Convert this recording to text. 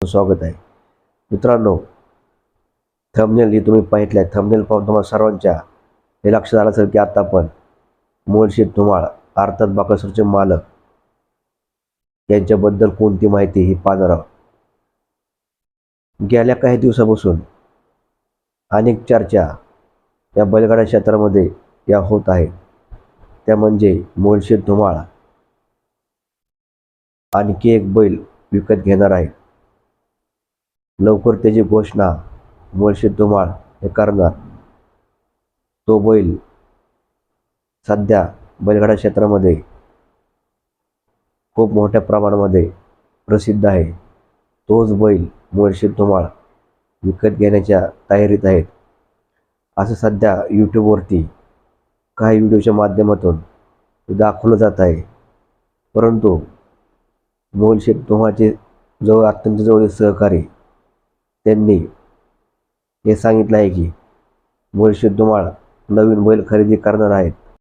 स्वागत आहे. मित्रांनो थंबनेल ही तुम्ही पाहितल्या थंबनेल पाहून तुम्हाला सर्वांच्या हे लक्षात आलं असेल की आता पण मुळशी धुमाळ अर्थात बाकासूरचे मालक यांच्याबद्दल कोणती माहिती ही पाहणार आहोत. गेल्या काही दिवसापासून अनेक चर्चा या बैलगाडा क्षेत्रामध्ये या होत आहेत. त्या म्हणजे मुळशी धुमाळ आणखी एक बैल विकत घेणार आहे लवकर त्याची घोषणा मुळशी धुमाळ हे करणार. तो बैल सध्या बैलगाडा क्षेत्रामध्ये खूप मोठ्या प्रमाणामध्ये प्रसिद्ध आहे. तोच बैल मुळशी धुमाळ विकत घेण्याच्या तयारीत आहेत. असं सध्या यूट्यूबवरती काही व्हिडिओच्या माध्यमातून दाखवलं जात आहे. परंतु मोलशेठ धुमाळचे जवळ अत्यंत जवळ सहकारी त्यांनी हे सांगितलं आहे की मुळशी धुमाळ नवीन बैल खरेदी करणार आहेत.